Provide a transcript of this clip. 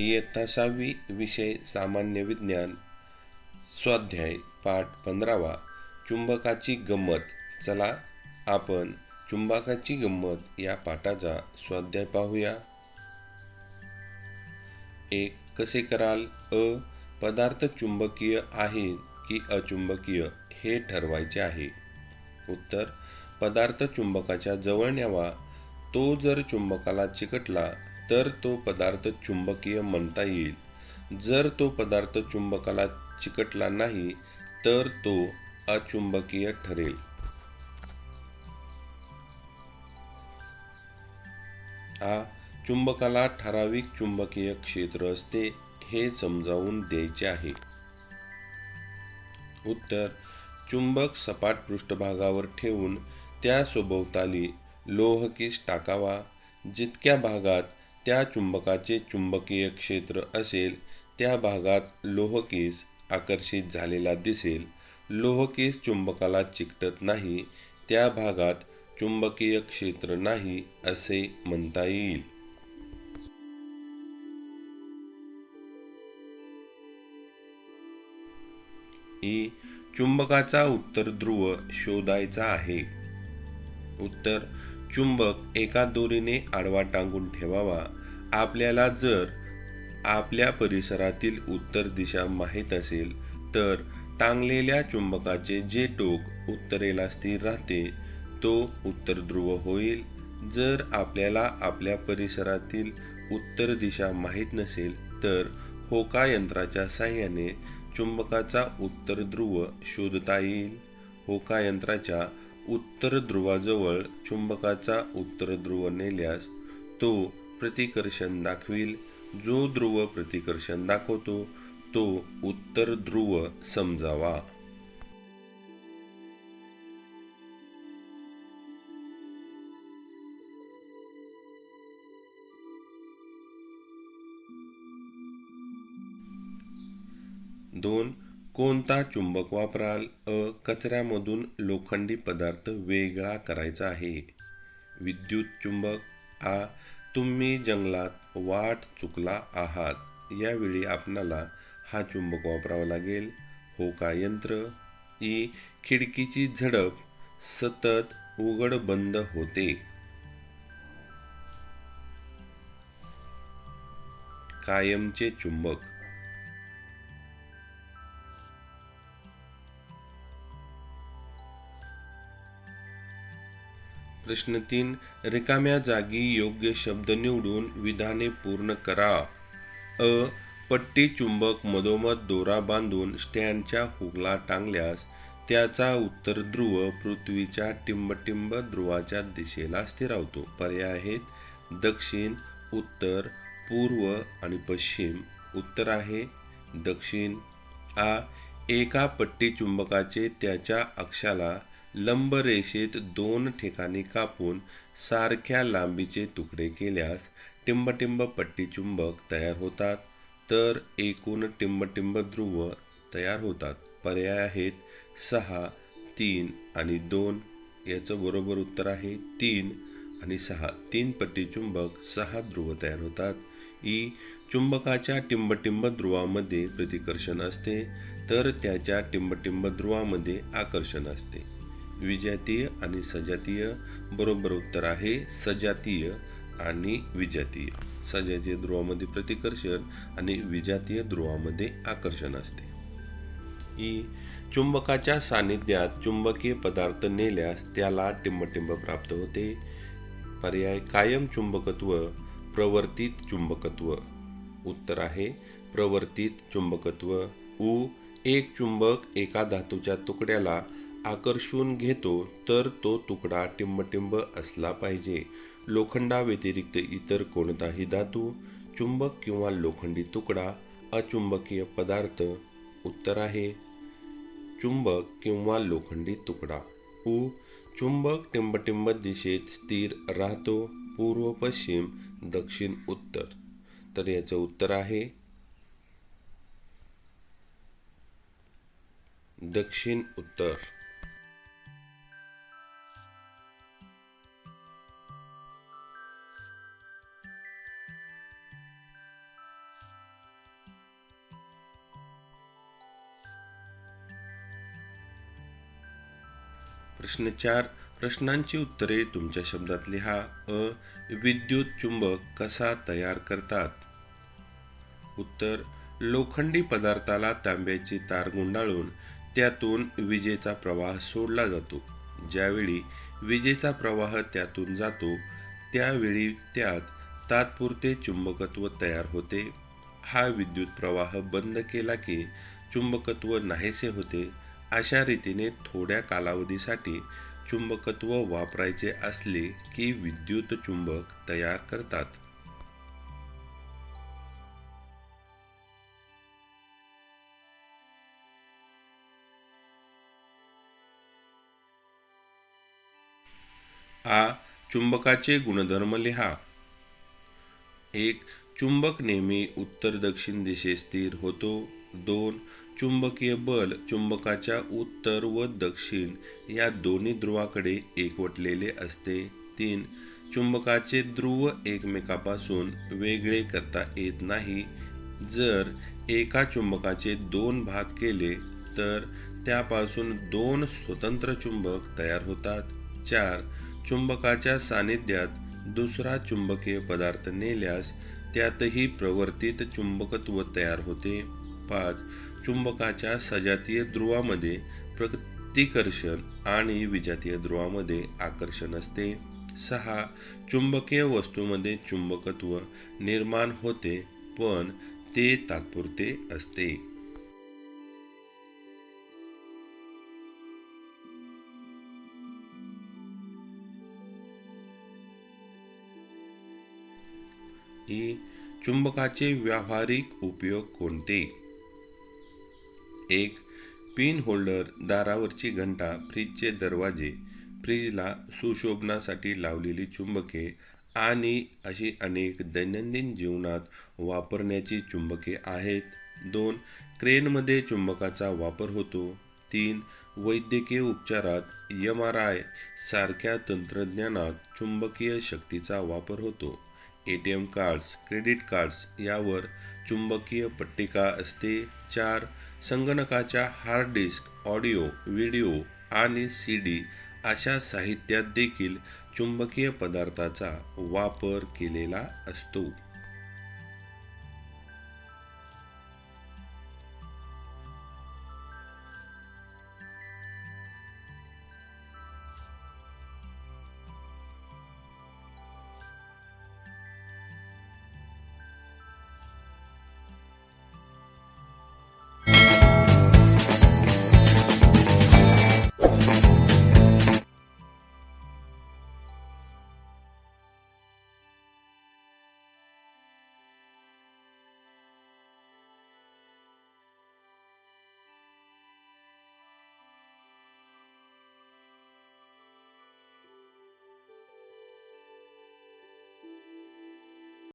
इयत्ता सहावी विषय सामान्य विज्ञान. स्वाध्याय पाठ पंधरावा. चुंबकाची गंमत. चला आपण चुंबकाची गंमत या पाठाचा स्वाध्याय पाहूया. एक कसे कराल? अ पदार्थ चुंबकीय आहे की अचुंबकीय? हे ठरवायचे आहे. उत्तर पदार्थ चुंबकाच्या जवळ न्यावा. तो जर चुंबकाला चिकटला तर तो पदार्थ चुंबकीय म्हणता येईल. जर तो पदार्थ चुंबकाला चिकटला नाही तर तो अचुंबकीय ठरेल. आ चुंबकाला ठराविक चुंबकीय क्षेत्र असते हे समजावून द्यायचे आहे. उत्तर चुंबक सपाट पृष्ठभागावर ठेवून त्या सभोवताली लोहकीस टाकावा जितक्या भागात त्या चुंबकाचे चुंबकीय क्षेत्र असेल त्या भागात लोहकेस आकर्षित झालेला दिसेल. लोहकेस चुंबकाला चिकटत नाही त्या भागात चुंबकीय क्षेत्र नाही असे म्हणता येईल. ई. चुंबकाचा उत्तर ध्रुव शोधायचा आहे. उत्तर चुंबक एका दोरीने आडवा टांगून ठेवावा. आपल्याला जर आपल्या परिसरातील उत्तर दिशा माहीत असेल तर टांगलेल्या चुंबकाचे जे टोक उत्तरेला स्थिर राहते तो उत्तर ध्रुव होईल. जर आपल्याला आपल्या परिसरातील उत्तर दिशा माहीत नसेल तर होका यंत्राच्या साह्याने चुंबकाचा उत्तर ध्रुव शोधता येईल. होका यंत्राच्या उत्तर ध्रुवाजवळ चुंबकाचा उत्तर ध्रुव नेल्यास तो प्रतिकर्षण दाखवील. जो ध्रुव प्रतिकर्षण दाखवतो तो उत्तर ध्रुव समजावा. दोन कोणता चुंबक वापराल? अ कचऱ्यामधून लोखंडी पदार्थ वेगळा करायचा आहे. विद्युत चुंबक. आ तुम्ही जंगलात वाट चुकला आहात यावेळी आपणाला हा चुंबक वापरावा लागेल. हो का यंत्र? ई खिडकीची झडप सतत उघड बंद होते. कायमचे चुंबक प्रश्न तीन रिकाम्या जागी योग्य शब्द निवडून विधाने पूर्ण करा. अ पट्टी चुंबक मधोमध दोरा बांधून स्टँडच्या हुगला टांगल्यास त्याचा उत्तर ध्रुव पृथ्वीच्या टिंबटिंब ध्रुवाच्या दिशेला स्थिरावतो. पर्याय आहेत दक्षिण उत्तर पूर्व आणि पश्चिम. उत्तर आहे दक्षिण. आ एका पट्टी चुंबकाचे त्याच्या अक्षाला लंब रेषेत दोन ठिकाणी कापून सारख्या लांबीचे तुकडे केल्यास टिंबटिंब पट्टी चुंबक तयार होतात. तर एकूण टिंबटिंब ध्रुव तयार होतात. पर्याय आहेत सहा तीन आणि दोन. याचं बरोबर उत्तर आहे तीन आणि सहा. तीन पट्टी चुंबक सहा ध्रुव तयार होतात. ई चुंबकाच्या टिंबटिंब ध्रुवामध्ये प्रतिकर्षण असते. तर त्याच्या टिंबटिंब ध्रुवामध्ये आकर्षण असते. विजातीय आणि सजातीय बरोबर उत्तर आहे सजातीय आणि विजातीय. सजातीय ध्रुवामध्ये प्रतिकर्षण आणि विजातीय ध्रुवामध्ये आकर्षण असते. ई चुंबकाच्या सानिध्यात चुंबकीय पदार्थ नेल्यास त्याला टिंबटिंब प्राप्त होते. पर्याय कायम चुंबकत्व प्रवर्तित चुंबकत्व. उत्तर आहे प्रवर्तित चुंबकत्व. उ एक चुंबक एका धातूच्या तुकड्याला आकर्षून घेतो तर तो तुकडा टिंबटिंब असला पाहिजे. लोखंडाव्यतिरिक्त इतर कोणताही धातू चुंबक किंवा लोखंडी तुकडा अचुंबकीय पदार्थ उत्तर आहे. चुंबक किंवा लोखंडी तुकडा. उ. चुंबक टिंबटिंब दिशेत स्थिर राहतो पूर्व पश्चिम दक्षिण उत्तर. तर याचं उत्तर आहे. दक्षिण उत्तर. प्रश्न चार प्रश्नांची उत्तरे तुमच्या शब्दात लिहा. अ विद्युत चुंबक कसा तयार करतात? उत्तर लोखंडी पदार्थाला तांब्याची तार गुंडाळून त्यातून विजेचा प्रवाह सोडला जातो. ज्यावेळी विजेचा प्रवाह त्यातून जातो त्यावेळी त्यात तात्पुरते चुंबकत्व तयार होते. हा विद्युत प्रवाह बंद केला की चुंबकत्व नाहीसे होते. अशा रीतीने थोड्या कालावधीसाठी चुंबकत्व वापरायचे असले की विद्युत चुंबक तयार करतात. आ चुंबकाचे गुणधर्म लिहा. एक चुंबक नेहमी उत्तर दक्षिण दिशे स्थिर होतो. दोन चुंबकीय बल चुंबकाच्या उत्तर व दक्षिण या दोन्ही ध्रुवाकडे एकवटलेले असते. तीन चुंबकाचे ध्रुव एकमेकापासून वेगळे करता येत नाही. जर एका चुंबकाचे दोन भाग केले तर त्यापासून दोन स्वतंत्र चुंबक तयार होतात. चार चुंबकाच्या सानिध्यात दुसरा चुंबकीय पदार्थ नेल्यास त्यातही प्रवर्तित चुंबकत्व तयार होते. पाच चुंबकाच्या सजातीय ध्रुवामध्ये प्रतिकर्षण आणि विजातीय ध्रुवामध्ये आकर्षण असते. सहा चुंबकीय वस्तूमध्ये चुंबकत्व निर्माण होते पण ते तात्पुरते असते. ई चुंबकाचे व्यावहारिक उपयोग कोणते? एक पिन होल्डर दारावरची घंटा फ्रीजचे दरवाजे फ्रीजला सुशोभनासाठी लावलेली चुंबके आणि अशी अनेक दैनंदिन जीवनात वापरण्याची चुंबके आहेत. दोन क्रेनमध्ये चुंबकाचा वापर होतो. तीन वैद्यकीय उपचारात एम आर आय सारख्या तंत्रज्ञानात चुंबकीय शक्तीचा वापर होतो. A T M cards credit cards यावर चुंबकीय पट्टिका असते. चार संगणकाच्या हार्ड डिस्क ऑडिओ व्हिडिओ आणि सी डी अशा साहित्यात देखील चुंबकीय पदार्थाचा वापर केलेला असतो.